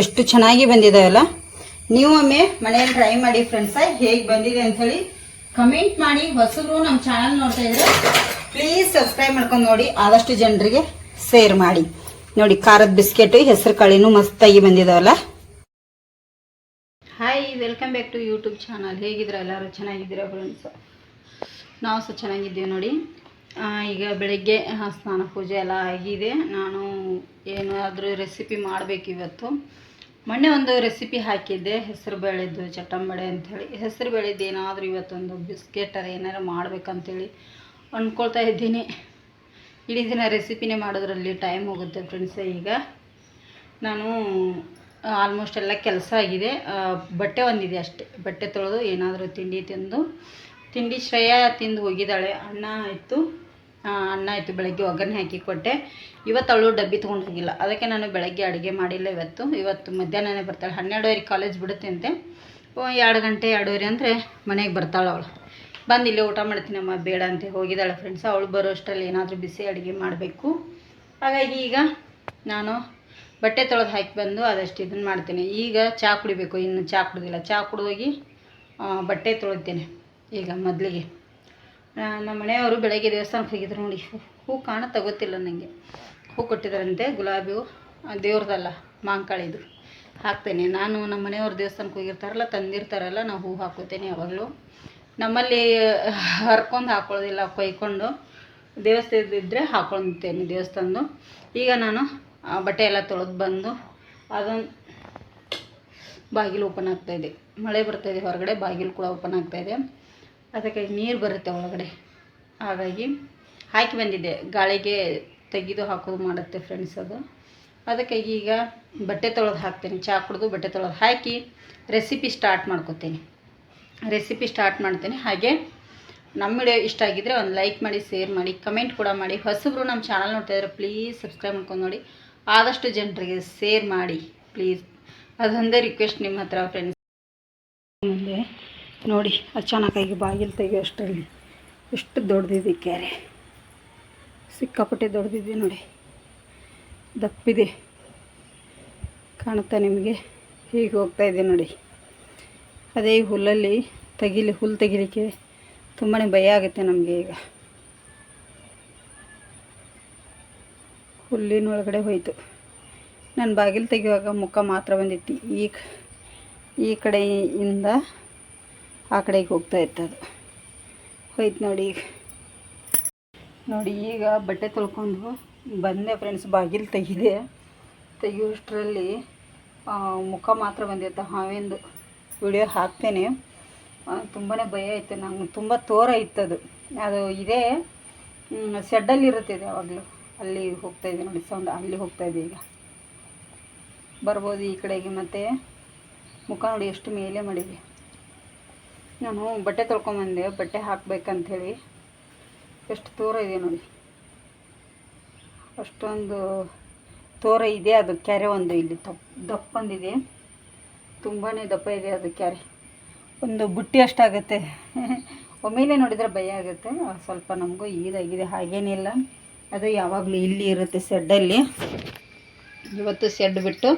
ಎಷ್ಟು ಚೆನ್ನಾಗಿ ಬಂದಿದಾವಲ್ಲ? ನೀವು ಒಮ್ಮೆ ಮನೆಯಲ್ಲಿ ಟ್ರೈ ಮಾಡಿ ಫ್ರೆಂಡ್ಸ ಹೇಗೆ ಬಂದಿದೆ ಅಂಥೇಳಿ ಕಮೆಂಟ್ ಮಾಡಿ. ಹೊಸರು ನಮ್ಮ ಚಾನಲ್ ನೋಡ್ತಾ ಇದ್ರೆ ಪ್ಲೀಸ್ ಸಬ್ಸ್ಕ್ರೈಬ್ ಮಾಡ್ಕೊಂಡು ನೋಡಿ. ಆದಷ್ಟು ಜನರಿಗೆ ಶೇರ್ ಮಾಡಿ. ನೋಡಿ, ಖಾರದ ಬಿಸ್ಕೆಟ್ ಹೆಸರು ಕಾಳಿನೂ ಮಸ್ತಾಗಿ ಬಂದಿದಾವಲ್ಲ? Hi welcome back to YouTube channel ಹೇಗಿದ್ರೆ ಎಲ್ಲರೂ ಚೆನ್ನಾಗಿದ್ದೀರಾ ಫ್ರೆಂಡ್ಸ್ ನಾವು ಸಹ ಚೆನ್ನಾಗಿದ್ದೀವಿ ನೋಡಿ. ಈಗ ಬೆಳಗ್ಗೆ ಸ್ನಾನ ಪೂಜೆ ಎಲ್ಲ ಆಗಿದೆ. ನಾನು ಏನಾದರೂ ರೆಸಿಪಿ ಮಾಡಬೇಕು ಇವತ್ತು. ಮೊನ್ನೆ ಒಂದು ರೆಸಿಪಿ ಹಾಕಿದ್ದೆ, ಹೆಸರು ಬೇಳೆದು ಚಟಂಬಡೆ ಅಂಥೇಳಿ. ಹೆಸರು ಬೇಳೆದು ಏನಾದರೂ ಇವತ್ತೊಂದು ಬಿಸ್ಕೆಟ್ ಅದು ಏನಾರು ಮಾಡ್ಬೇಕಂತೇಳಿ ಅಂದ್ಕೊಳ್ತಾ ಇದ್ದೀನಿ. ಇಡೀ ದಿನ ರೆಸಿಪಿನೇ ಮಾಡೋದ್ರಲ್ಲಿ ಟೈಮ್ ಹೋಗುತ್ತೆ ಫ್ರೆಂಡ್ಸ್ ಈಗ. ನಾನು ಆಲ್ಮೋಸ್ಟ್ ಎಲ್ಲ ಕೆಲಸ ಆಗಿದೆ. ಬಟ್ಟೆ ಒಂದಿದೆ ಅಷ್ಟೇ. ಬಟ್ಟೆ ತೊಳೆದು ಏನಾದರೂ ತಿಂಡಿ ತಿಂದು, ತಿಂಡಿ ಶ್ರೇಯ ತಿಂದು ಹೋಗಿದ್ದಾಳೆ. ಅಣ್ಣ ಇತ್ತು ಅನ್ನ ಇತ್ತು ಬೆಳಗ್ಗೆ ಒಗ್ಗರಣೆ ಹಾಕಿ ಕೊಟ್ಟೆ. ಇವತ್ತು ಅವಳು ಡಬ್ಬಿ ತೊಗೊಂಡು ಹೋಗಿಲ್ಲ. ಅದಕ್ಕೆ ನಾನು ಬೆಳಗ್ಗೆ ಅಡುಗೆ ಮಾಡಿಲ್ಲ ಇವತ್ತು. ಇವತ್ತು ಮಧ್ಯಾಹ್ನನೇ ಬರ್ತಾಳೆ. ಹನ್ನೆರಡುವರೆ ಕಾಲೇಜ್ ಬಿಡುತ್ತೆ ಅಂತೆ. ಎರಡು ಗಂಟೆ, ಎರಡೂವರೆ ಅಂದರೆ ಮನೆಗೆ ಬರ್ತಾಳೆ ಅವಳು. ಬಂದು ಇಲ್ಲೇ ಊಟ ಮಾಡ್ತೀನಮ್ಮ ಬೇಡ ಅಂತ ಹೋಗಿದ್ದಾಳೆ ಫ್ರೆಂಡ್ಸ್ ಅವಳು ಬರೋ ಅಷ್ಟರಲ್ಲಿ ಏನಾದರೂ ಬಿಸಿ ಅಡುಗೆ ಮಾಡಬೇಕು. ಹಾಗಾಗಿ ಈಗ ನಾನು ಬಟ್ಟೆ ತೊಳೆದು ಹಾಕಿ ಬಂದು ಅದಷ್ಟು ಇದನ್ನು ಮಾಡ್ತೀನಿ. ಈಗ ಚಹಾ ಕುಡಿಬೇಕು. ಇನ್ನು ಚಹಾ ಕುಡಿದಿಲ್ಲ. ಚಹಾ ಕುಡಿದೋಗಿ ಬಟ್ಟೆ ತೊಳಿತೇನೆ ಈಗ ಮೊದಲಿಗೆ. ನಮ್ಮ ಮನೆಯವರು ಬೆಳಗ್ಗೆ ದೇವಸ್ಥಾನಕ್ಕೆ ಹೋಗಿದ್ರು ನೋಡಿ. ಹೂ- ಕಾಣ ತಗೋತಿಲ್ಲ ನನಗೆ ಹೂ ಕೊಟ್ಟಿದ್ದಾರಂತೆ ಗುಲಾಬಿ ಹೂ. ದೇವ್ರದಲ್ಲ, ಮಾಂಕಾಳಿದು. ಹಾಕ್ತೇನೆ. ನಾನು ನಮ್ಮ ಮನೆಯವ್ರು ದೇವಸ್ಥಾನಕ್ಕೆ ಹೋಗಿರ್ತಾರಲ್ಲ, ತಂದಿರ್ತಾರಲ್ಲ, ನಾವು ಹೂ ಹಾಕೋತೇನೆ ಯಾವಾಗಲೂ. ನಮ್ಮಲ್ಲಿ ಹರ್ಕೊಂಡು ಹಾಕೊಳ್ಳೋದಿಲ್ಲ, ಕೊಯ್ಕೊಂಡು. ದೇವಸ್ಥಾನದಿದ್ದರೆ ಹಾಕೊಳ್ತೇನೆ ದೇವಸ್ಥಾನದ್ದು. ಈಗ ನಾನು ಬಟ್ಟೆ ಎಲ್ಲ ತೊಳೆದು ಬಂದು ಅದೊಂದು ಬಾಗಿಲು ಓಪನ್ ಆಗ್ತಾಯಿದೆ ಮಳೆ ಬರ್ತಾಯಿದೆ ಹೊರಗಡೆ, ಬಾಗಿಲು ಕೂಡ ಓಪನ್ ಆಗ್ತಾಯಿದೆ ಅದಕ್ಕೆ ನೀರು ಬರುತ್ತೆ ಒಳಗಡೆ. ಹಾಗಾಗಿ ಹಾಕಿ ಬಂದಿದ್ದೆ. ಗಾಳಿಗೆ ತೆಗೆದು ಹಾಕೋದು ಮಾಡುತ್ತೆ ಫ್ರೆಂಡ್ಸ್ ಅದು. ಅದಕ್ಕೆ ಈಗ ಬಟ್ಟೆ ತೊಳೆದು ಹಾಕ್ತೀನಿ. ಚಹಾ ಕುಡಿದು ಬಟ್ಟೆ ತೊಳೆದು ಹಾಕಿ ರೆಸಿಪಿ ಸ್ಟಾರ್ಟ್ ಮಾಡ್ಕೋತೀನಿ. ರೆಸಿಪಿ ಸ್ಟಾರ್ಟ್ ಮಾಡ್ತೀನಿ. ಹಾಗೆ ನಮ್ಮ ವಿಡಿಯೋ ಇಷ್ಟ ಆಗಿದ್ದರೆ ಒಂದು ಲೈಕ್ ಮಾಡಿ ಶೇರ್ ಮಾಡಿ ಕಮೆಂಟ್ ಕೂಡ ಮಾಡಿ. ಹೊಸಬ್ರು ನಮ್ಮ ಚಾನಲ್ ನೋಡ್ತಾ ಇದ್ರೆ ಪ್ಲೀಸ್ ಸಬ್ಸ್ಕ್ರೈಬ್ ಮಾಡ್ಕೊಂಡು ನೋಡಿ. ಆದಷ್ಟು ಜನರಿಗೆ ಶೇರ್ ಮಾಡಿ ಪ್ಲೀಸ್ ಅದೊಂದೇ ರಿಕ್ವೆಸ್ಟ್ ನಿಮ್ಮ ಹತ್ರ ಫ್ರೆಂಡ್ಸ್ ಮುಂದೆ. ನೋಡಿ ಅಚಾನಕ್ಕಾಗಿ ಬಾಗಿಲು ತೆಗೆಯೋ ಅಷ್ಟರಲ್ಲಿ ಎಷ್ಟು ದೊಡ್ಡದಿದೆ ಕೆರೆ. ಸಿಕ್ಕಾಪಟ್ಟೆ ದೊಡ್ಡದಿದೆ ನೋಡಿ. ದಪ್ಪಿದೆ. ಕಾಣುತ್ತಾ ನಿಮಗೆ ಹೀಗೆ ಹೋಗ್ತಾ ಇದೆ ನೋಡಿ. ಅದೇ ಹುಲ್ಲಲ್ಲಿ ತೆಗಿಲಿ ಹುಲ್ಲು ತೆಗಿಲಿಕ್ಕೆ ತುಂಬಾ ಭಯ ಆಗುತ್ತೆ ನಮಗೆ ಈಗ. ಹುಲ್ಲಿನೊಳಗಡೆ ಹೋಯಿತು. ನಾನು ಬಾಗಿಲು ತೆಗೆಯುವಾಗ ಮುಖ ಮಾತ್ರ ಬಂದಿತ್ತು. ಈ ಈ ಕಡೆಯಿಂದ ಆ ಕಡೆಗೆ ಹೋಗ್ತಾ ಇರ್ತದೆ. ಹೋಯ್ತು ನೋಡಿ ನೋಡಿ, ಈಗ ಬಟ್ಟೆ ತೊಳ್ಕೊಂಡು ಬಂದೆ ಫ್ರೆಂಡ್ಸ್ ಬಾಗಿಲು ತೆಗಿದೆ. ತೆಗಿಯೋಷ್ಟರಲ್ಲಿ ಮುಖ ಮಾತ್ರ ಬಂದಿತ್ತು ಹಾವಿಂದು ವಿಡಿಯೋ ಹಾಕ್ತೇನೆ. ತುಂಬಾ ಭಯ ಇತ್ತು. ನಂಗೆ ತುಂಬ ತೋರ ಇತ್ತು ಅದು. ಅದು ಇದೇ ಶೆಡ್ಡಲ್ಲಿ ಇರುತ್ತೆ ಇದು ಯಾವಾಗಲೂ. ಅಲ್ಲಿ ಹೋಗ್ತಾ ಇದೆ ನೋಡಿ ಸೌಂಡ್ ಅಲ್ಲಿ ಹೋಗ್ತಾ ಇದೆ ಈಗ. ಬರ್ಬೋದು ಈ ಕಡೆಗೆ ಮತ್ತು. ಮುಖ ನೋಡಿ ಎಷ್ಟು ಮೇಲೆ ಮಾಡಿದೆ. ನಾನು ಬಟ್ಟೆ ತೊಳ್ಕೊಂಬಂದೆ, ಬಟ್ಟೆ ಹಾಕ್ಬೇಕಂಥೇಳಿ ಎಷ್ಟು ತೋರ ಇದೆ ನೋಡಿ. ಅಷ್ಟೊಂದು ತೋರ ಇದೆ, ಅದು ಕ್ಯಾರೆ ಒಂದು ಇಲ್ಲಿ ದಪ್ಪ ದಪ್ಪಂದಿದೆ ತುಂಬಾ ದಪ್ಪ ಇದೆ ಅದು ಕ್ಯಾರೆ. ಒಂದು ಬುಟ್ಟಿ ಅಷ್ಟಾಗುತ್ತೆ. ಒಮ್ಮೆಲೆ ನೋಡಿದರೆ ಭಯ ಆಗುತ್ತೆ. ಸ್ವಲ್ಪ ನಮಗೂ ಈದಾಗಿದೆ ಹಾಗೇನಿಲ್ಲ ಅದು ಯಾವಾಗಲೂ ಇಲ್ಲಿ ಇರುತ್ತೆ ಸೆಡ್ಡಲ್ಲಿ ಇವತ್ತು ಸೆಡ್ ಬಿಟ್ಟು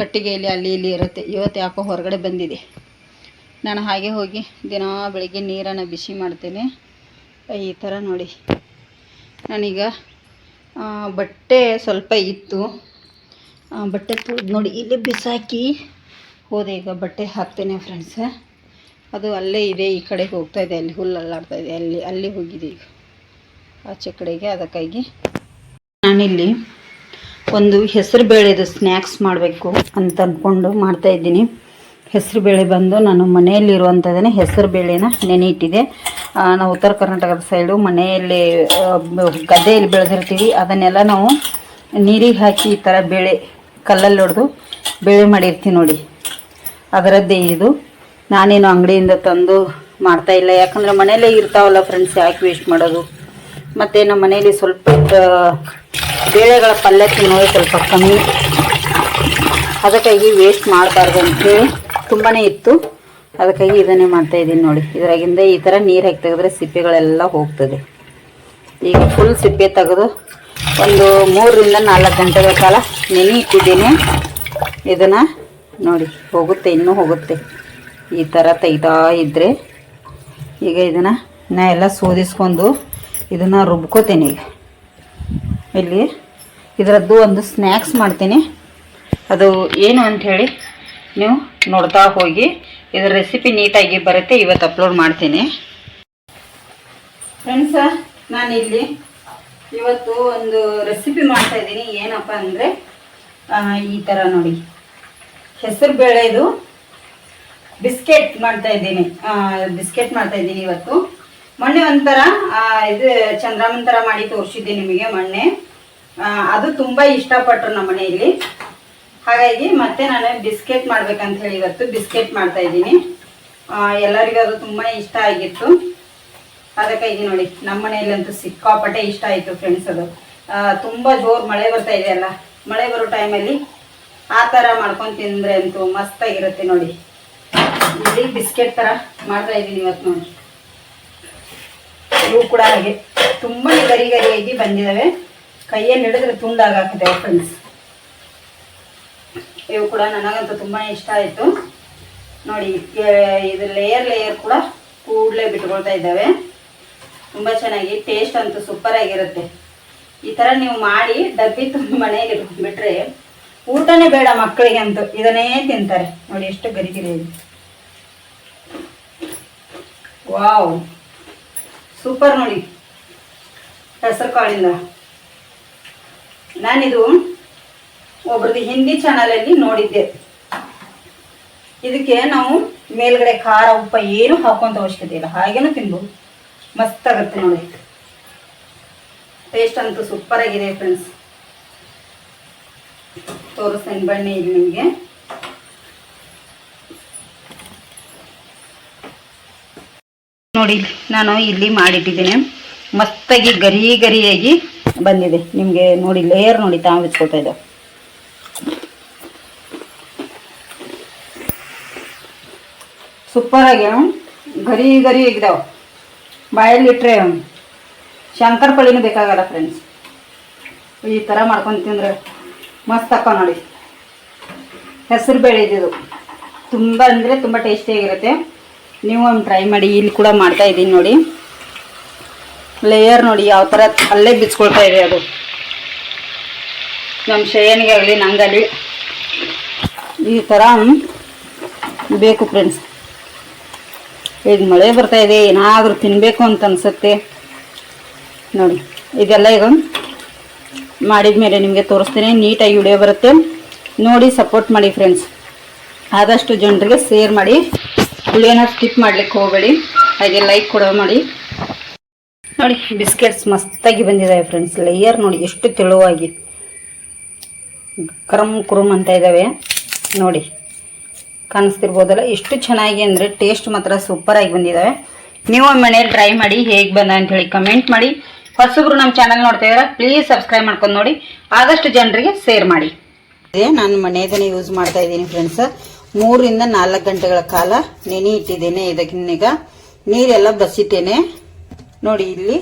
ಕಟ್ಟಿಗೆಯಲ್ಲಿ ಅಲ್ಲಿ ಇಲ್ಲಿ ಇರುತ್ತೆ. ಇವತ್ತು ಯಾಕೋ ಹೊರಗಡೆ ಬಂದಿದೆ. ನಾನು ಹಾಗೆ ಹೋಗಿ ದಿನ ಬೆಳಗ್ಗೆ ನೀರನ್ನು ಬಿಸಿ ಮಾಡ್ತೇನೆ. ಈ ಥರ ನೋಡಿ. ನಾನೀಗ ಬಟ್ಟೆ ಸ್ವಲ್ಪ ಇತ್ತು. ಬಟ್ಟೆ ತೊಳೆದು ನೋಡಿ, ಇಲ್ಲಿ ಬಿಸಾಕಿ ಹೋದೆ. ಈಗ ಬಟ್ಟೆ ಹಾಕ್ತೇನೆ ಫ್ರೆಂಡ್ಸ ಅದು ಅಲ್ಲೇ ಇದೆ, ಈ ಕಡೆಗೆ ಹೋಗ್ತಾ ಇದೆ, ಅಲ್ಲಿ ಹುಲ್ಲು ಅಲ್ಲಾಡ್ತಾ ಇದೆ, ಅಲ್ಲಿ ಅಲ್ಲಿ ಹೋಗಿದೆ ಈಗ. ಆಚೆ ಕಡೆಗೆ ಅದಕ್ಕಾಗಿ ನಾನಿಲ್ಲಿ ಒಂದು ಹೆಸರು ಬೇಳೆದು ಸ್ನ್ಯಾಕ್ಸ್ ಮಾಡಬೇಕು ಅಂತ ಅಂದ್ಕೊಂಡು ಮಾಡ್ತಾಯಿದ್ದೀನಿ ಹೆಸರು ಬೇಳೆ ಬಂದು ನಾನು ಮನೆಯಲ್ಲಿರುವಂಥದ್ದನ್ನೇ ಹೆಸರು ಬೇಳೆನ ನೆನೆ ಇಟ್ಟಿದೆ ನಾವು ಉತ್ತರ ಕರ್ನಾಟಕದ ಸೈಡು ಮನೆಯಲ್ಲಿ ಗದ್ದೆಯಲ್ಲಿ ಬೆಳೆದಿರ್ತೀವಿ. ಅದನ್ನೆಲ್ಲ ನಾವು ನೀರಿಗೆ ಹಾಕಿ ಈ ಥರ ಬೇಳೆ ಕಲ್ಲಲ್ಲಿ ಹೊಡೆದು ಬೇಳೆ ಮಾಡಿರ್ತೀವಿ ನೋಡಿ. ಅದರದ್ದೇ ಇದು. ನಾನೇನು ಅಂಗಡಿಯಿಂದ ತಂದು ಮಾಡ್ತಾಯಿಲ್ಲ ಯಾಕಂದರೆ ಮನೆಯಲ್ಲೇ ಇರ್ತಾವಲ್ಲ ಫ್ರೆಂಡ್ಸ್ ಯಾಕೆ ವೇಸ್ಟ್ ಮಾಡೋದು? ಮತ್ತು ನಮ್ಮ ಮನೆಯಲ್ಲಿ ಸ್ವಲ್ಪ ಬೇಳೆಗಳ ಪಲ್ಯ ತಿನ್ನೋದು ಸ್ವಲ್ಪ ಕಮ್ಮಿ. ಅದಕ್ಕಾಗಿ ವೇಸ್ಟ್ ಮಾಡಬಾರ್ದು ಅಂತೇಳಿ ತುಂಬಾ ಇತ್ತು. ಅದಕ್ಕಾಗಿ ಇದನ್ನೇ ಮಾಡ್ತಾ ಇದ್ದೀನಿ ನೋಡಿ. ಇದರಾಗಿಂದ ಈ ಥರ ನೀರು ಹಾಕಿ ತೆಗೆದ್ರೆ ಸಿಪ್ಪೆಗಳೆಲ್ಲ ಹೋಗ್ತದೆ. ಈಗ ಫುಲ್ ಸಿಪ್ಪೆ ತೆಗೆದು ಒಂದು ಮೂರರಿಂದ ನಾಲ್ಕು ಗಂಟೆಗಳ ಕಾಲ ನೆನೆ ಇಟ್ಟಿದ್ದೀನಿ ಇದನ್ನು ನೋಡಿ, ಹೋಗುತ್ತೆ, ಇನ್ನೂ ಹೋಗುತ್ತೆ. ಈ ಥರ ತೆಗಿತಾ ಇದ್ದರೆ ಈಗ ಇದನ್ನು ನಾ ಎಲ್ಲ ಸೋದಿಸ್ಕೊಂಡು ಇದನ್ನು ರುಬ್ಕೋತೀನಿ ಈಗ. ಇಲ್ಲಿ ಇದರದ್ದು ಒಂದು ಸ್ನ್ಯಾಕ್ಸ್ ಮಾಡ್ತೀನಿ. ಅದು ಏನು ಅಂಥೇಳಿ ನೀವು ನೋಡ್ತಾ ಹೋಗಿ. ಇದರ ರೆಸಿಪಿ ನೀಟಾಗಿ ಬರುತ್ತೆ, ಇವತ್ತು ಅಪ್ಲೋಡ್ ಮಾಡ್ತೀನಿ. ಫ್ರೆಂಡ್ಸ ನಾನಿಲ್ಲಿ ಇವತ್ತು ಒಂದು ರೆಸಿಪಿ ಮಾಡ್ತಾ ಇದ್ದೀನಿ. ಏನಪ್ಪ ಅಂದರೆ ಈ ಥರ ನೋಡಿ. ಹೆಸರು ಬೇಳೆದು ಬಿಸ್ಕೆಟ್ ಮಾಡ್ತಾ ಇದ್ದೀನಿ. ಬಿಸ್ಕೆಟ್ ಮಾಡ್ತಾ ಇದ್ದೀನಿ ಇವತ್ತು. ಮೊನ್ನೆ ಒಂಥರ ಇದು ಚಂದ್ರಮನ್ ಥರ ಮಾಡಿ ತೋರಿಸಿದ್ದೆ ನಿಮಗೆ ಮೊನ್ನೆ. ಅದು ತುಂಬ ಇಷ್ಟಪಟ್ಟರು ನಮ್ಮ ಮನೆಯಲ್ಲಿ ಹಾಗಾಗಿ ಮತ್ತೆ ನಾನು ಬಿಸ್ಕೆಟ್ ಮಾಡ್ಬೇಕಂತ ಹೇಳಿ ಇವತ್ತು ಬಿಸ್ಕೆಟ್ ಮಾಡ್ತಾ ಇದ್ದೀನಿ. ಎಲ್ಲರಿಗೂ ಅದು ತುಂಬ ಇಷ್ಟ ಆಗಿತ್ತು. ಅದಕ್ಕಾಗಿ ನೋಡಿ, ನಮ್ಮ ಮನೆಯಲ್ಲಂತೂ ಸಿಕ್ಕಾಪಟ್ಟೆ ಇಷ್ಟ ಆಯಿತು ಫ್ರೆಂಡ್ಸ್ ಅದು. ತುಂಬ ಜೋರು ಮಳೆ ಬರ್ತಾ ಇದೆ ಅಲ್ಲ, ಮಳೆ ಬರೋ ಟೈಮಲ್ಲಿ ಆ ಥರ ಮಾಡ್ಕೊಂಡು ತಿಂದರೆ ಅಂತೂ ಮಸ್ತಾಗಿರುತ್ತೆ ನೋಡಿ. ಇಲ್ಲಿ ಬಿಸ್ಕೆಟ್ ಥರ ಮಾಡ್ತಾ ಇದ್ದೀನಿ ಇವತ್ತು ನೋಡಿ. ಇವು ಕೂಡ ಹಾಗೆ ತುಂಬಾ ಗರಿ ಗರಿಯಾಗಿ ಬಂದಿದ್ದಾವೆ ಕೈಯಲ್ಲಿ ಹಿಡಿದ್ರೆ ತುಂಡಾಗಾಕಿದೆ ಫ್ರೆಂಡ್ಸ್ ಇವು ಕೂಡ ನನಗಂತೂ ತುಂಬಾ ಇಷ್ಟ ಆಯಿತು. ನೋಡಿ ಇದು ಲೇಯರ್ ಲೇಯರ್ ಕೂಡ ಕೂಡಲೇ ಬಿಟ್ಕೊಳ್ತಾ ಇದ್ದಾವೆ. ತುಂಬ ಚೆನ್ನಾಗಿ ಟೇಸ್ಟ್ ಅಂತೂ ಸೂಪರ್ ಆಗಿರುತ್ತೆ. ಈ ಥರ ನೀವು ಮಾಡಿ ಡಬ್ಬಿ ತುಂಬ ಮನೆಯಲ್ಲಿ ಬಿಟ್ಟರೆ ಊಟನೇ ಬೇಡ ಮಕ್ಕಳಿಗೆ ಅಂತೂ. ಇದನ್ನೇ ತಿಂತಾರೆ. ನೋಡಿ, ಎಷ್ಟು ಗರಿಗಿರಿ ಇದೆ. ವಾವ್. ಸೂಪರ್ ನೋಡಿ. ಹೆಸರು ಕಾಳಿಂದ ನಾನಿದು ಒಬ್ರದ್ದು ಹಿಂದಿ ಚಾನಲಲ್ಲಿ ನೋಡಿದ್ದೆ. ಇದಕ್ಕೆ ನಾವು ಮೇಲ್ಗಡೆ ಖಾರ, ಉಪ್ಪ ಏನು ಹಾಕುವಂತ ಅವಶ್ಯಕತೆ ಇಲ್ಲ. ಹಾಗೇನು ತಿನ್ಬೋದು. ಮಸ್ತ್ ಆಗುತ್ತೆ ನೋಡಿ. ಟೇಸ್ಟ್ ಅಂತೂ ಸೂಪರ್ ಆಗಿದೆ ಫ್ರೆಂಡ್ಸ್ ತೋರಿಸ್ತೇನೆ ಬನ್ನಿ ಇಲ್ಲಿ ನಿಮಗೆ. ನೋಡಿ, ನಾನು ಇಲ್ಲಿ ಮಾಡಿಟ್ಟಿದ್ದೇನೆ. ಮಸ್ತಾಗಿ ಗರಿ ಗರಿಯಾಗಿ ಬಂದಿದೆ. ನಿಮಗೆ ನೋಡಿ ಲೇಯರ್ ನೋಡಿ ತಾವು ಬಿಚ್ಕೊಳ್ತಾ ಇದ್ದಾವೆ ಸೂಪರಾಗಿ ಗರಿ ಗರಿ ಇದ್ದಾವೆ ಬಾಯಲ್ಲಿಟ್ಟರೆ ಶಂಕರ ಪಳಿನೂ ಬೇಕಾಗಲ್ಲ ಫ್ರೆಂಡ್ಸ್ ಈ ಥರ ಮಾಡ್ಕೊಂಡು ತಿಂದ್ರೆ ಮಸ್ತ್ ನೋಡಿ. ಹೆಸರು ಬೇಳೆ ಇದ್ದಿದ್ದು. ತುಂಬ ಅಂದರೆ ತುಂಬ ಟೇಸ್ಟಿಯಾಗಿರುತ್ತೆ ನೀವು ಒಂದು ಟ್ರೈ ಮಾಡಿ, ಇಲ್ಲಿ ಕೂಡ ಮಾಡ್ತಾ ಇದ್ದೀನಿ ನೋಡಿ. ಲೇಯರ್ ನೋಡಿ, ಯಾವ ಥರ ಅಲ್ಲೇ ಬಿಚ್ಕೊಳ್ತಾ ಇದೆ ಅದು. ನಮ್ಮ ಶಯನಿಗೆ ಆಗಲಿ ನಂಗಲಿ ಈ ಥರ ಬೇಕು ಫ್ರೆಂಡ್ಸ್ ಈಗ ಮಳೆ ಬರ್ತಾ ಇದೆ, ಏನಾದರೂ ತಿನ್ನಬೇಕು ಅಂತ ಅನ್ಸುತ್ತೆ. ನೋಡಿ, ಇದೆಲ್ಲ ಈಗ ಮಾಡಿದ ಮೇಲೆ ನಿಮಗೆ ತೋರಿಸ್ತೀನಿ, ನೀಟಾಗಿ ವಿಡಿಯೋ ಬರುತ್ತೆ. ನೋಡಿ ಸಪೋರ್ಟ್ ಮಾಡಿ ಫ್ರೆಂಡ್ಸ್ ಆದಷ್ಟು ಜನರಿಗೆ ಶೇರ್ ಮಾಡಿ. ವಿಡಿಯೋನ ಸ್ಕಿಪ್ ಮಾಡ್ಲಿಕ್ಕೆ ಹೋಗಬೇಡಿ. ಹಾಗೆ ಲೈಕ್ ಕೂಡ ಮಾಡಿ. ನೋಡಿ ಬಿಸ್ಕೆಟ್ಸ್ ಮಸ್ತಾಗಿ ಬಂದಿದ್ದಾವೆ ಫ್ರೆಂಡ್ಸ್ ಲೇಯರ್ ನೋಡಿ, ಎಷ್ಟು ತೆಳುವಾಗಿ. ಕರಮ್ ಕುರುಮ್ ಅಂತ ಇದ್ದಾವೆ ನೋಡಿ. ಕಾಣಿಸ್ತಿರ್ಬೋದಲ್ಲ? ಎಷ್ಟು ಚೆನ್ನಾಗಿ ಅಂದರೆ ಟೇಸ್ಟ್ ಮಾತ್ರ ಸೂಪರಾಗಿ ಬಂದಿದ್ದಾವೆ ನೀವು ಮನೇಲಿ ಟ್ರೈ ಮಾಡಿ ಹೇಗೆ ಬಂದ ಅಂತ ಹೇಳಿ ಕಮೆಂಟ್ ಮಾಡಿ. ಹೊಸಬ್ರು ನಮ್ಮ ಚಾನಲ್ ನೋಡ್ತಾ ಇದ್ದಾರೆ ಪ್ಲೀಸ್ ಸಬ್ಸ್ಕ್ರೈಬ್ ಮಾಡ್ಕೊಂಡು ನೋಡಿ. ಆದಷ್ಟು ಜನರಿಗೆ ಶೇರ್ ಮಾಡಿ. ಇದೇ ನಾನು ಮನೆಯದನ್ನೇ ಯೂಸ್ ಮಾಡ್ತಾ ಇದ್ದೀನಿ ಫ್ರೆಂಡ್ಸ್ ಮೂರರಿಂದ ನಾಲ್ಕು ಗಂಟೆಗಳ ಕಾಲ ನೆನೆ ಇಟ್ಟಿದ್ದೇನೆ ಇದಕ್ಕಿನ್ನೀಗ. ನೀರೆಲ್ಲ ಬಸಿಟ್ಟೇನೆ ನೋಡಿ ಇಲ್ಲಿ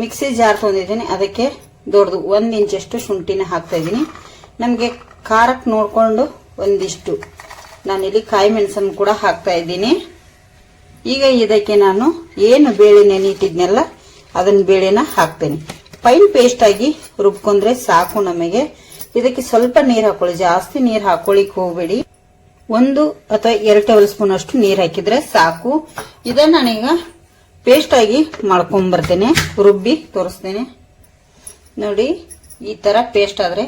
ಮಿಕ್ಸಿ ಜಾರ್ ತೊಗೊಂಡಿದ್ದೀನಿ ಅದಕ್ಕೆ ದೊಡ್ಡದು ಒಂದು ಇಂಚಷ್ಟು ಶುಂಠಿನ ಹಾಕ್ತಾ ಇದ್ದೀನಿ. ನಮಗೆ ಖಾರಕ್ಕೆ ನೋಡಿಕೊಂಡು ಒಂದಿಷ್ಟು ನಾನಿಲ್ಲಿ ಕಾಯಿ ಮೆಣಸನ್ನು ಕೂಡ ಹಾಕ್ತಾ ಇದ್ದೀನಿ. ಈಗ ಇದಕ್ಕೆ ನಾನು ಏನು ಬೇಳೆ ನೆನೆಯಿಟ್ಟಿದ್ನೆಲ್ಲ ಅದನ್ನ ಬೇಳೆನ ಹಾಕ್ತೇನೆ. ಫೈನ್ ಪೇಸ್ಟ್ ಆಗಿ ರುಬ್ಕೊಂಡ್ರೆ ಸಾಕು ನಮಗೆ. ಇದಕ್ಕೆ ಸ್ವಲ್ಪ ನೀರು ಹಾಕೊಳ್ಳಿ, ಜಾಸ್ತಿ ನೀರು ಹಾಕೊಳ್ಳಿಕ್ ಹೋಗಬೇಡಿ. ಒಂದು ಅಥವಾ ಎರಡು ಟೇಬಲ್ ಸ್ಪೂನ್ ಅಷ್ಟು ನೀರು ಹಾಕಿದ್ರೆ ಸಾಕು. ಇದನ್ನ ನಾನೀಗ ಪೇಸ್ಟ್ ಆಗಿ ಮಾಡ್ಕೊಂಡ್ ಬರ್ತೇನೆ ರುಬ್ಬಿ ತೋರಿಸ್ತೇನೆ. ನೋಡಿ, ಈ ತರ ಪೇಸ್ಟ್ ಆದ್ರೆ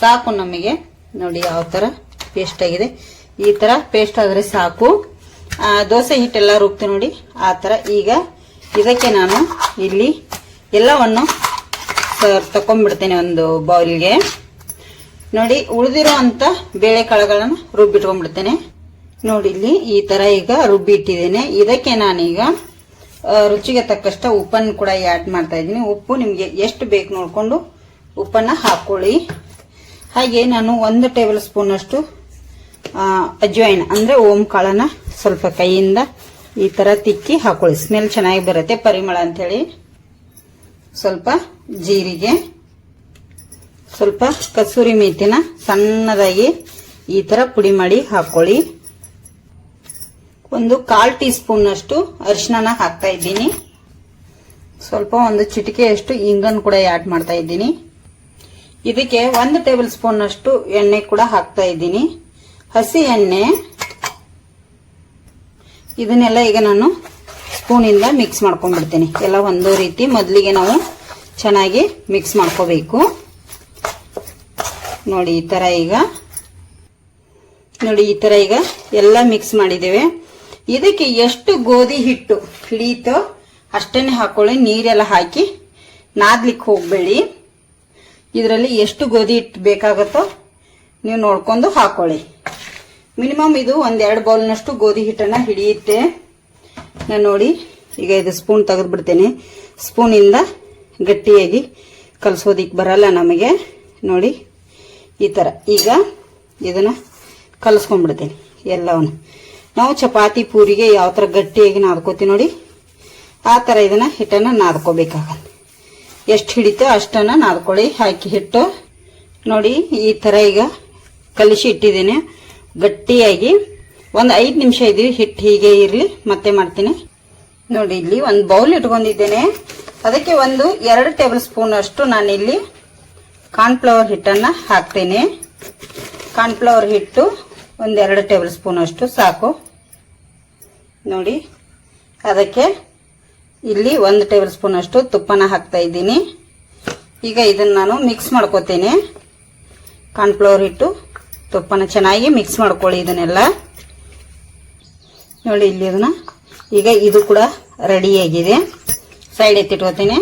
ಸಾಕು ನಮಗೆ. ನೋಡಿ, ಯಾವ ತರ ಪೇಸ್ಟ್ ಆಗಿದೆ. ಈ ತರ ಪೇಸ್ಟ್ ಆದ್ರೆ ಸಾಕು. ದೋಸೆ ಹಿಟ್ಟೆಲ್ಲ ರುಬ್ತೀನಿ ನೋಡಿ, ಆ ತರ. ಈಗ ಇದಕ್ಕೆ ನಾನು ಇಲ್ಲಿ ಎಲ್ಲವನ್ನು ತಕೊಂಡ್ಬಿಡ್ತೇನೆ ಒಂದು ಬೌಲ್ಗೆ ನೋಡಿ ಉಳಿದಿರೋ ಅಂತ ಬೇಳೆ ಕಾಳುಗಳನ್ನು ರುಬ್ಬಿಟ್ಕೊಂಡ್ಬಿಡ್ತೇನೆ. ನೋಡಿ, ಇಲ್ಲಿ ಈ ತರ ಈಗ ರುಬ್ಬಿ ಇಟ್ಟಿದ್ದೇನೆ ಇದಕ್ಕೆ ನಾನೀಗ ರುಚಿಗೆ ತಕ್ಕಷ್ಟ ಉಪ್ಪನ್ನು ಕೂಡ ಆ್ಯಡ್ ಮಾಡ್ತಾ ಇದ್ದೀನಿ. ಉಪ್ಪು ನಿಮಗೆ ಎಷ್ಟು ಬೇಕು ನೋಡಿಕೊಂಡು ಉಪ್ಪನ್ನು ಹಾಕೊಳ್ಳಿ. ಹಾಗೆ ನಾನು ಒಂದು ಟೇಬಲ್ ಸ್ಪೂನ್ ಅಷ್ಟು ಅಂದರೆ ಓಂ ಕಾಳನ್ನ ಸ್ವಲ್ಪ ಕೈಯಿಂದ ಈ ತರ ತಿಕ್ಕಿ ಹಾಕೊಳ್ಳಿ. ಸ್ಮೆಲ್ ಚೆನ್ನಾಗಿ ಬರುತ್ತೆ, ಪರಿಮಳ ಅಂತೇಳಿ. ಸ್ವಲ್ಪ ಜೀರಿಗೆ, ಸ್ವಲ್ಪ ಕಸೂರಿ ಮೇತಿನ ಸಣ್ಣದಾಗಿ ಈ ಥರ ಪುಡಿ ಮಾಡಿ ಹಾಕೊಳ್ಳಿ. ಒಂದು ಕಾಲ್ ಟೀ ಸ್ಪೂನ್ ಅಷ್ಟು ಅರಿಶಿನ ಹಾಕ್ತಾ ಇದ್ದೀನಿ. ಸ್ವಲ್ಪ ಒಂದು ಚಿಟಿಕೆಯಷ್ಟು ಇಂಗನ್ ಕೂಡ ಆ್ಯಡ್ ಮಾಡ್ತಾ ಇದ್ದೀನಿ. ಇದಕ್ಕೆ ಒಂದು ಟೇಬಲ್ ಸ್ಪೂನ್ ಅಷ್ಟು ಎಣ್ಣೆ ಕೂಡ ಹಾಕ್ತಾ ಇದ್ದೀನಿ. ಹಸಿ ಎಣ್ಣೆ. ಇದನ್ನೆಲ್ಲ ಈಗ ನಾನು ಸ್ಪೂನಿಂದ ಮಿಕ್ಸ್ ಮಾಡ್ಕೊಂಡ್ಬಿಡ್ತೀನಿ. ಎಲ್ಲ ಒಂದೋ ರೀತಿ ಮೊದಲಿಗೆ ನಾವು ಚೆನ್ನಾಗಿ ಮಿಕ್ಸ್ ಮಾಡ್ಕೋಬೇಕು. ನೋಡಿ, ಈ ಥರ ಈಗ. ನೋಡಿ, ಈ ಥರ ಈಗ ಎಲ್ಲ ಮಿಕ್ಸ್ ಮಾಡಿದ್ದೇವೆ. ಇದಕ್ಕೆ ಎಷ್ಟು ಗೋಧಿ ಹಿಟ್ಟು ಹಿಡಿಯಿತೋ ಅಷ್ಟೇ ಹಾಕೊಳ್ಳಿ. ನೀರೆಲ್ಲ ಹಾಕಿ ನಾದ್ಲಿಕ್ಕೆ ಹೋಗಬೇಡಿ. ಇದರಲ್ಲಿ ಎಷ್ಟು ಗೋಧಿ ಹಿಟ್ಟು ಬೇಕಾಗುತ್ತೋ ನೀವು ನೋಡ್ಕೊಂಡು ಹಾಕೊಳ್ಳಿ. ಮಿನಿಮಮ್ ಇದು ಒಂದೆರಡು ಬೌಲ್ನಷ್ಟು ಗೋಧಿ ಹಿಟ್ಟನ್ನು ಹಿಡಿಯುತ್ತೆ. ನಾನು ನೋಡಿ, ಈಗ ಇದು ಸ್ಪೂನ್ ತೆಗೆದು ಬಿಡ್ತೇನೆ ಸ್ಪೂನಿಂದ ಗಟ್ಟಿಯಾಗಿ ಕಲಸೋದಿಕ್ಕೆ ಬರಲ್ಲ ನಮಗೆ. ನೋಡಿ, ಈ ಥರ ಈಗ ಇದನ್ನು ಕಲಸ್ಕೊಂಡ್ಬಿಡ್ತೇನೆ ಎಲ್ಲವನ್ನು. ನಾವು ಚಪಾತಿ, ಪೂರಿಗೆ ಯಾವ ಥರ ಗಟ್ಟಿಯಾಗಿ ನಾದ್ಕೋತೀವಿ ನೋಡಿ, ಆ ಥರ ಇದನ್ನು ಹಿಟ್ಟನ್ನು ನಾದ್ಕೋಬೇಕಾಗತ್ತೆ. ಎಷ್ಟು ಹಿಡಿತೋ ಅಷ್ಟನ್ನು ನಾದ್ಕೊಳ್ಳಿ. ಹಾಕಿ ಹಿಟ್ಟು. ನೋಡಿ, ಈ ಥರ ಈಗ ಕಲಿಸಿ ಇಟ್ಟಿದ್ದೇನೆ. ಗಟ್ಟಿಯಾಗಿ ಒಂದು ಐದು ನಿಮಿಷ ಇದು ಹಿಟ್ಟು ಹೀಗೆ ಇರಲಿ, ಮತ್ತೆ ಮಾಡ್ತೀನಿ. ನೋಡಿ, ಇಲ್ಲಿ ಒಂದು ಬೌಲ್ ಇಟ್ಕೊಂಡಿದ್ದೇನೆ. ಅದಕ್ಕೆ ಒಂದು ಎರಡು ಟೇಬಲ್ ಸ್ಪೂನ್ ಅಷ್ಟು ನಾನಿಲ್ಲಿ ಕಾರ್ನ್ಫ್ಲವರ್ ಹಿಟ್ಟನ್ನು ಹಾಕ್ತೀನಿ. ಕಾರ್ನ್ಫ್ಲವರ್ ಹಿಟ್ಟು ಒಂದೆರಡು ಟೇಬಲ್ ಸ್ಪೂನ್ ಅಷ್ಟು, ಸಾಕು. ನೋಡಿ, ಅದಕ್ಕೆ ಇಲ್ಲಿ ಒಂದು ಟೇಬಲ್ ಸ್ಪೂನ್ ಅಷ್ಟು ತುಪ್ಪನ ಹಾಕ್ತಾ ಇದ್ದೀನಿ. ಈಗ ಇದನ್ನು ನಾನು ಮಿಕ್ಸ್ ಮಾಡ್ಕೋತೀನಿ. ಕಾರ್ನ್ಫ್ಲವರ್ ಹಿಟ್ಟು ತುಪ್ಪನ ಚೆನ್ನಾಗಿ ಮಿಕ್ಸ್ ಮಾಡ್ಕೊಳ್ಳಿ ಇದನ್ನೆಲ್ಲ. ನೋಡಿ ಇಲ್ಲಿ ಇದನ್ನ. ಈಗ ಇದು ಕೂಡ ರೆಡಿಯಾಗಿದೆ ಸೈಡ್ ಎತ್ತಿಟ್ಕೋತೀನಿ.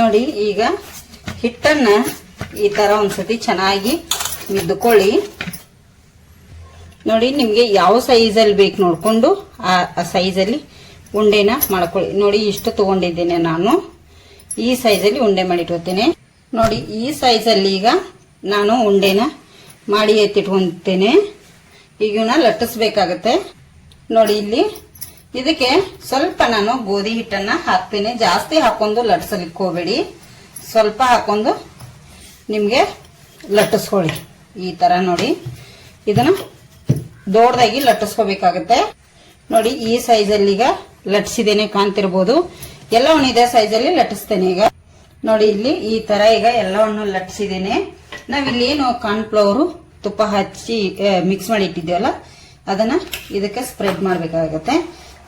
ನೋಡಿ ಈಗ ಹಿಟ್ಟನ್ನು ಈ ಥರ ಒಂದ್ಸತಿ ಚೆನ್ನಾಗಿ ಮಿದ್ದುಕೊಳ್ಳಿ ನೋಡಿ ನಿಮಗೆ ಯಾವ ಸೈಜಲ್ಲಿ ಬೇಕು ನೋಡಿಕೊಂಡು ಆ ಸೈಜಲ್ಲಿ ಉಂಡೆನ ಮಾಡ್ಕೊಳ್ಳಿ. ನೋಡಿ ಇಷ್ಟು ತಗೊಂಡಿದ್ದೇನೆ ನಾನು. ಈ ಸೈಜಲ್ಲಿ ಉಂಡೆ ಮಾಡಿಟ್ಕೋತೇನೆ. ನೋಡಿ ಈ ಸೈಜಲ್ಲಿ ಈಗ ನಾನು ಉಂಡೆನ ಮಾಡಿ ಎತ್ತಿಟ್ಕೊತೇನೆ. ಈಗ ಇವನ್ನ ಲಟ್ಟಿಸ್ಬೇಕಾಗತ್ತೆ. ನೋಡಿ ಇಲ್ಲಿ. ಇದಕ್ಕೆ ಸ್ವಲ್ಪ ನಾನು ಗೋಧಿ ಹಿಟ್ಟನ್ನ ಹಾಕ್ತೇನೆ. ಜಾಸ್ತಿ ಹಾಕೊಂಡು ಲಟ್ಸಲಿಕ್ಕೆ ಹೋಗ್ಬೇಡಿ. ಸ್ವಲ್ಪ ಹಾಕೊಂಡು ನಿಮಗೆ ಲಟ್ಟಿಸ್ಕೊಳ್ಳಿ. ಈ ಥರ ನೋಡಿ. ಇದನ್ನ ದೊಡ್ಡದಾಗಿ ಲಟ್ಟಿಸ್ಕೋಬೇಕಾಗತ್ತೆ. ನೋಡಿ, ಈ ಸೈಜಲ್ಲಿ ಈಗ ಲಟ್ಸಿದೇನೆ ಕಾಣ್ತಿರ್ಬೋದು. ಎಲ್ಲವನ್ನು ಇದೇ ಸೈಜಲ್ಲಿ ಲಟ್ಟಿಸ್ತೇನೆ ಈಗ. ನೋಡಿ ಇಲ್ಲಿ ಈ ತರ ಈಗ ಎಲ್ಲವನ್ನು ಲಟ್ಸಿದ್ದೇನೆ ನಾವಿಲ್ಲಿ ಏನು ಕಾರ್ನ್ಫ್ಲವರು ತುಪ್ಪ ಹಚ್ಚಿ ಮಿಕ್ಸ್ ಮಾಡಿ ಇಟ್ಟಿದ್ದೇವಲ್ಲ ಅದನ್ನ ಇದಕ್ಕೆ ಸ್ಪ್ರೆಡ್ ಮಾಡಬೇಕಾಗತ್ತೆ.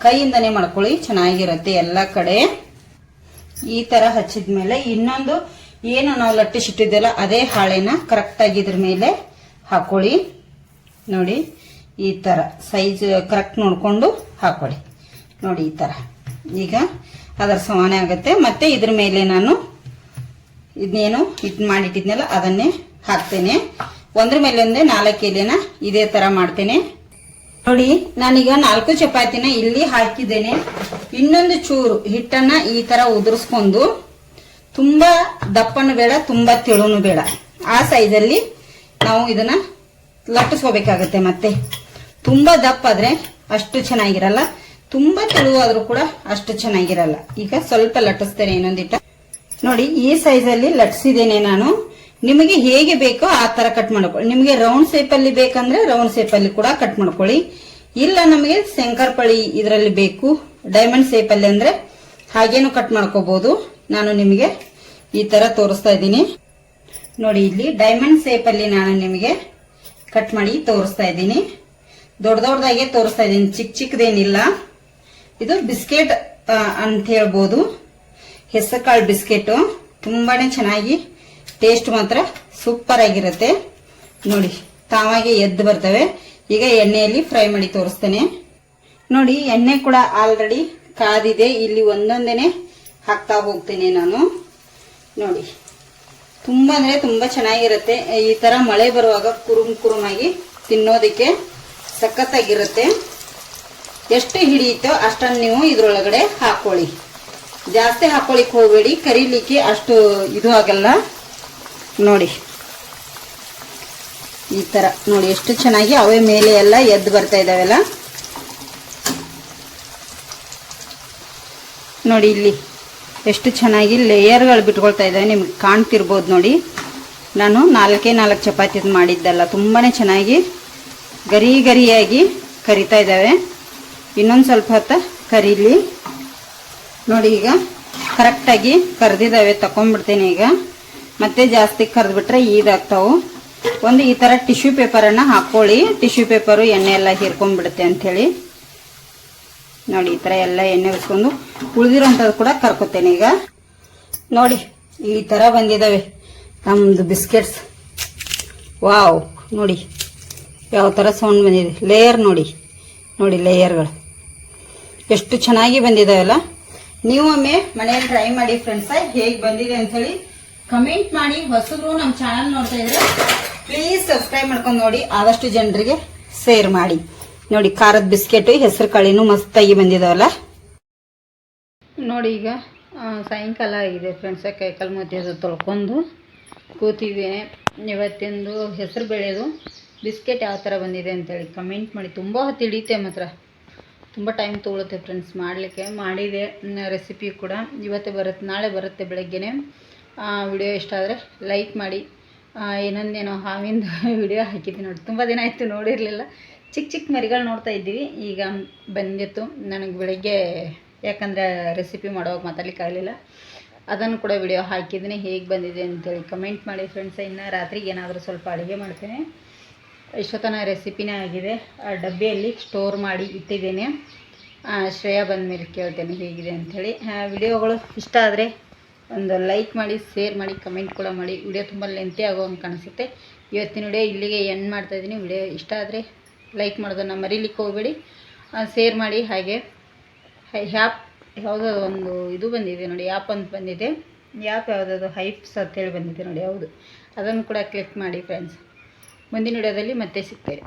ಕೈಯಿಂದನೇ ಮಾಡ್ಕೊಳ್ಳಿ, ಚೆನ್ನಾಗಿರುತ್ತೆ ಎಲ್ಲ ಕಡೆ. ಈ ತರ ಹಚ್ಚಿದ್ಮೇಲೆ ಇನ್ನೊಂದು ಏನು ನಾವು ಲಟ್ಟಿಸಿಟ್ಟಿದ್ದೆಲ್ಲ ಅದೇ ಹಾಳೆನ ಕರೆಕ್ಟ್ ಆಗಿ ಇದ್ರ ಮೇಲೆ ಹಾಕೊಳ್ಳಿ. ನೋಡಿ, ಈ ತರ ಸೈಜ್ ಕರೆಕ್ಟ್ ನೋಡ್ಕೊಂಡು ಹಾಕೊಳ್ಳಿ. ನೋಡಿ, ಈ ತರ. ಈಗ ಅದರ ಸಮಾನ ಆಗುತ್ತೆ. ಮತ್ತೆ ಇದ್ರ ಮೇಲೆ ನಾನು ಇದನ್ನೇನು ಹಿಟ್ಟು ಮಾಡಿಟ್ಟಿದ್ನಲ್ಲ, ಅದನ್ನೇ ಹಾಕ್ತೇನೆ. ಒಂದ್ರ ಮೇಲೆ ಒಂದೇ ನಾಲ್ಕು ಎಲೆನ ಇದೇ ತರ ಮಾಡ್ತೇನೆ. ನೋಡಿ, ನಾನೀಗ ನಾಲ್ಕು ಚಪಾತಿನ ಇಲ್ಲಿ ಹಾಕಿದ್ದೇನೆ. ಇನ್ನೊಂದು ಚೂರು ಹಿಟ್ಟನ್ನ ಈ ತರ ಉದುರಿಸ್ಕೊಂಡು, ತುಂಬಾ ದಪ್ಪನು ಬೇಡ, ತುಂಬಾ ತೆಳುನು ಬೇಡ. ಆ ಸೈಜಲ್ಲಿ ನಾವು ಇದನ್ನ ಲಟ್ಟಿಸ್ಕೋಬೇಕಾಗತ್ತೆ ಮತ್ತೆ. ತುಂಬಾ ದಪ್ಪ ಆದ್ರೆ ಅಷ್ಟು ಚೆನ್ನಾಗಿರಲ್ಲ. ತುಂಬಾ ತೆಳುವಾದ್ರೂ ಕೂಡ ಅಷ್ಟು ಚೆನ್ನಾಗಿರಲ್ಲ. ಈಗ ಸ್ವಲ್ಪ ಲಟ್ಟಿಸ್ತೇನೆ ಇನ್ನೊಂದಿಟ್ಟ. ನೋಡಿ, ಈ ಸೈಜಲ್ಲಿ ಲಟ್ಸಿದ್ದೇನೆ ನಾನು. ನಿಮಗೆ ಹೇಗೆ ಬೇಕೋ ಆ ತರ ಕಟ್ ಮಾಡ್ಕೊಳ್ಳಿ. ನಿಮಗೆ ರೌಂಡ್ ಶೇಪ್ ಅಲ್ಲಿ ಬೇಕಂದ್ರೆ ರೌಂಡ್ ಶೇಪ್ ಅಲ್ಲಿ ಕೂಡ ಕಟ್ ಮಾಡ್ಕೊಳ್ಳಿ. ಇಲ್ಲ ನಮಗೆ ಶಂಕರ್ಪಳಿ ಇದರಲ್ಲಿ ಬೇಕು. ಡೈಮಂಡ್ ಶೇಪ್ ಅಲ್ಲಿ ಅಂದ್ರೆ ಹಾಗೇನು ಕಟ್ ಮಾಡ್ಕೋಬಹುದು ನಾನು ನಿಮಗೆ ಈ ತರ ತೋರಿಸ್ತಾ ಇದ್ದೀನಿ. ನೋಡಿ, ಇಲ್ಲಿ ಡೈಮಂಡ್ ಶೇಪ್ ಅಲ್ಲಿ ನಾನು ನಿಮಗೆ ಕಟ್ ಮಾಡಿ ತೋರಿಸ್ತಾ ಇದ್ದೀನಿ. ದೊಡ್ಡ ದೊಡ್ಡದಾಗೆ ತೋರಿಸ್ತಾ ಇದ್ದೀನಿ. ಚಿಕ್ಕ ಚಿಕ್ಕದೇನಿಲ್ಲ. ಇದು ಬಿಸ್ಕೆಟ್ ಅಂತ ಹೇಳ್ಬೋದು. ಹೆಸರುಕಾಳು ಬಿಸ್ಕೆಟು ತುಂಬಾನೇ ಚೆನ್ನಾಗಿ ಟೇಸ್ಟ್ ಮಾತ್ರ ಸೂಪರ್ ಆಗಿರುತ್ತೆ. ನೋಡಿ, ತಾವಾಗೆ ಎದ್ದು ಬರ್ತವೆ. ಈಗ ಎಣ್ಣೆಯಲ್ಲಿ ಫ್ರೈ ಮಾಡಿ ತೋರಿಸ್ತೇನೆ. ನೋಡಿ, ಎಣ್ಣೆ ಕೂಡ ಆಲ್ರೆಡಿ ಕಾದಿದೆ. ಇಲ್ಲಿ ಒಂದೊಂದೇನೆ ಹಾಕ್ತಾ ಹೋಗ್ತೇನೆ ನಾನು. ನೋಡಿ, ತುಂಬಾ ಅಂದ್ರೆ ತುಂಬಾ ಚೆನ್ನಾಗಿರುತ್ತೆ. ಈ ತರ ಮಳೆ ಬರುವಾಗ ಕುರುಮ್ ಕುರುಮಾಗಿ ತಿನ್ನೋದಕ್ಕೆ ಸಖತ್ತಾಗಿರುತ್ತೆ. ಎಷ್ಟು ಹಿಡಿಯುತ್ತೋ ಅಷ್ಟನ್ನು ನೀವು ಇದ್ರೊಳಗಡೆ ಹಾಕೊಳ್ಳಿ. ಜಾಸ್ತಿ ಹಾಕೊಳ್ಳಿಕ್ ಹೋಗಬೇಡಿ, ಕರಿಲಿಕ್ಕೆ ಅಷ್ಟು ಇದು ಆಗಲ್ಲ. ನೋಡಿ. ಈ ತರ, ನೋಡಿ ಎಷ್ಟು ಚೆನ್ನಾಗಿ ಅವೇ ಮೇಲೆ ಎಲ್ಲ ಎದ್ದು ಬರ್ತಾ ಇದಾವೆಲ್ಲ ನೋಡಿ ಇಲ್ಲಿ, ಎಷ್ಟು ಚೆನ್ನಾಗಿ ಲೇಯರ್ಗಳು ಬಿಟ್ಕೊಳ್ತಾ ಇದ್ದಾವೆ, ನಿಮ್ಗೆ ಕಾಣ್ತಿರ್ಬೋದು ನೋಡಿ. ನಾನು ನಾಲ್ಕೇ ನಾಲ್ಕು ಚಪಾತಿ ಮಾಡಿದ್ದಲ್ಲ, ತುಂಬಾನೇ ಚೆನ್ನಾಗಿ ಗರಿ ಗರಿಯಾಗಿ ಕರಿತಾ ಇದ್ದಾವೆ. ಇನ್ನೊಂದು ಸ್ವಲ್ಪ ಹೊತ್ತು ಕರೀಲಿ. ನೋಡಿ ಈಗ ಕರೆಕ್ಟಾಗಿ ಕರೆದಿದ್ದಾವೆ ತಗೊಂಡ್ಬಿಡ್ತೇನೆ ಈಗ. ಮತ್ತೆ ಜಾಸ್ತಿ ಕರೆದ್ಬಿಟ್ರೆ ಈದಾಗ್ತಾವು. ಒಂದು ಈ ಥರ ಟಿಶ್ಯೂ ಪೇಪರನ್ನು ಹಾಕ್ಕೊಳ್ಳಿ ಟಿಶ್ಯೂ ಪೇಪರು ಎಣ್ಣೆ ಎಲ್ಲ ಹೀರ್ಕೊಂಡ್ಬಿಡುತ್ತೆ ಅಂಥೇಳಿ. ನೋಡಿ, ಈ ಥರ ಎಲ್ಲ ಎಣ್ಣೆ ಉಸ್ಕೊಂಡು ಉಳಿದಿರೋಂಥದ್ದು ಕೂಡ ಕರ್ಕೊತೇನೆ ಈಗ. ನೋಡಿ, ಈ ಥರ ಬಂದಿದ್ದಾವೆ ನಮ್ಮದು ಬಿಸ್ಕೆಟ್ಸ್. ವಾವ್, ನೋಡಿ, ಯಾವ ಥರ ಸೌಂಡ್ ಬಂದಿದೆ. ಲೇಯರ್ ನೋಡಿ ನೋಡಿ ಲೇಯರ್ಗಳು ಎಷ್ಟು ಚೆನ್ನಾಗಿ ಬಂದಿದಾವಲ್ಲ. ನೀವು ಒಮ್ಮೆ ಮನೆಯಲ್ಲಿ ಟ್ರೈ ಮಾಡಿ ಫ್ರೆಂಡ್ಸ್ ಹೇಗೆ ಬಂದಿದೆ ಅಂತೇಳಿ ಕಮೆಂಟ್ ಮಾಡಿ. ಹೊಸಬ್ರು ನಮ್ಮ ಚಾನಲ್ ನೋಡ್ತಾ ಇದ್ರೆ ಪ್ಲೀಸ್ ಸಬ್ಸ್ಕ್ರೈಬ್ ಮಾಡ್ಕೊಂಡು ನೋಡಿ. ಆದಷ್ಟು ಜನರಿಗೆ ಶೇರ್ ಮಾಡಿ. ನೋಡಿ, ಖಾರದ ಬಿಸ್ಕೆಟ್ ಹೆಸರು ಕಾಳಿನೂ ಮಸ್ತಾಗಿ ಬಂದಿದಾವಲ್ಲ. ನೋಡಿ ಈಗ ಸಾಯಂಕಾಲ ಆಗಿದೆ ಫ್ರೆಂಡ್ಸ ಕೈಕಾಲು ಮತ್ತೆ ಅದು ತೊಳ್ಕೊಂಡು ಕೂತಿದ್ದೇನೆ ಇವತ್ತಿಂದು ಹೆಸರು ಬೆಳೆಯೋದು ಬಿಸ್ಕೆಟ್ ಯಾವ ಥರ ಬಂದಿದೆ ಅಂತೇಳಿ ಕಮೆಂಟ್ ಮಾಡಿ. ತುಂಬ ಹೊತ್ತು ಹಿಡಿಯುತ್ತೆ ಮಾತ್ರ. ತುಂಬ ಟೈಮ್ ತೊಗೊಳುತ್ತೆ ಫ್ರೆಂಡ್ಸ್ ಮಾಡಲಿಕ್ಕೆ. ಮಾಡಿದೆ ರೆಸಿಪಿ ಕೂಡ. ಇವತ್ತೇ ಬರುತ್ತೆ, ನಾಳೆ ಬರುತ್ತೆ ಬೆಳಗ್ಗೆನೆ. ವಿಡಿಯೋ ಇಷ್ಟ ಆದರೆ ಲೈಕ್ ಮಾಡಿ. ಏನೊಂದೇನೋ ಹಾವಿಂದ ವಿಡಿಯೋ ಹಾಕಿದ್ದೆ ನೋಡಿ. ತುಂಬ ದಿನ ಆಯಿತು ನೋಡಿರಲಿಲ್ಲ. ಚಿಕ್ಕ ಚಿಕ್ಕ ಮರಿಗಳು ನೋಡ್ತಾ ಇದ್ದೀವಿ. ಈಗ ಬಂದಿತ್ತು. ನನಗೆ ಬೆಳಗ್ಗೆ ಯಾಕಂದರೆ ರೆಸಿಪಿ ಮಾಡುವಾಗ ಮಾತಾಡ್ಲಿಕ್ಕೆ ಆಗಲಿಲ್ಲ. ಅದನ್ನು ಕೂಡ ವಿಡಿಯೋ ಹಾಕಿದ್ದೀನಿ. ಹೇಗೆ ಬಂದಿದೆ ಅಂತೇಳಿ ಕಮೆಂಟ್ ಮಾಡಿ ಫ್ರೆಂಡ್ಸ್ ಇನ್ನು ರಾತ್ರಿಗೆ ಏನಾದರೂ ಸ್ವಲ್ಪ ಅಡುಗೆ ಮಾಡ್ತೇನೆ. ಇಷ್ಟೊತ್ತನ ರೆಸಿಪಿನೇ ಆಗಿದೆ. ಆ ಡಬ್ಬಿಯಲ್ಲಿ ಸ್ಟೋರ್ ಮಾಡಿ ಇಟ್ಟಿದ್ದೇನೆ. ಶ್ರೇಯಾ ಬಂದ ಮೇಲೆ ಕೇಳ್ತೇನೆ ಹೇಗಿದೆ ಅಂಥೇಳಿ. ವಿಡಿಯೋಗಳು ಇಷ್ಟ ಆದರೆ ಒಂದು ಲೈಕ್ ಮಾಡಿ ಶೇರ್ ಮಾಡಿ ಕಮೆಂಟ್ ಕೂಡ ಮಾಡಿ. ವಿಡಿಯೋ ತುಂಬ ಲೆಂತಿ ಆಗೋಂಗೆ ಕಾಣಿಸುತ್ತೆ. ಇವತ್ತಿನ ವಿಡಿಯೋ ಇಲ್ಲಿಗೆ ಎಂಡ್ ಮಾಡ್ತಾಯಿದ್ದೀನಿ ವಿಡಿಯೋ ಇಷ್ಟ ಆದರೆ ಲೈಕ್ ಮಾಡೋದನ್ನು ಮರೀಲಿಕ್ಕೆ ಹೋಗಬೇಡಿ. ಶೇರ್ ಮಾಡಿ. ಹಾಗೆ ಹ್ಯಾಪ್ ಯಾವುದೋ ಒಂದು ಇದು ಬಂದಿದೆ ನೋಡಿ ಆ್ಯಪ್ ಅಂತ ಬಂದಿದೆ. ಯಾಪ್ ಯಾವುದಾದ್ರು ಹೈಪ್ಸ್ ಅಂತೇಳಿ ಬಂದಿದೆ ನೋಡಿ, ಹೌದು. ಅದನ್ನು ಕೂಡ ಕ್ಲಿಕ್ ಮಾಡಿ ಫ್ರೆಂಡ್ಸ್ ಮುಂದಿನ ವಿಡಿಯೋದಲ್ಲಿ ಮತ್ತೆ ಸಿಗ್ತೇವೆ.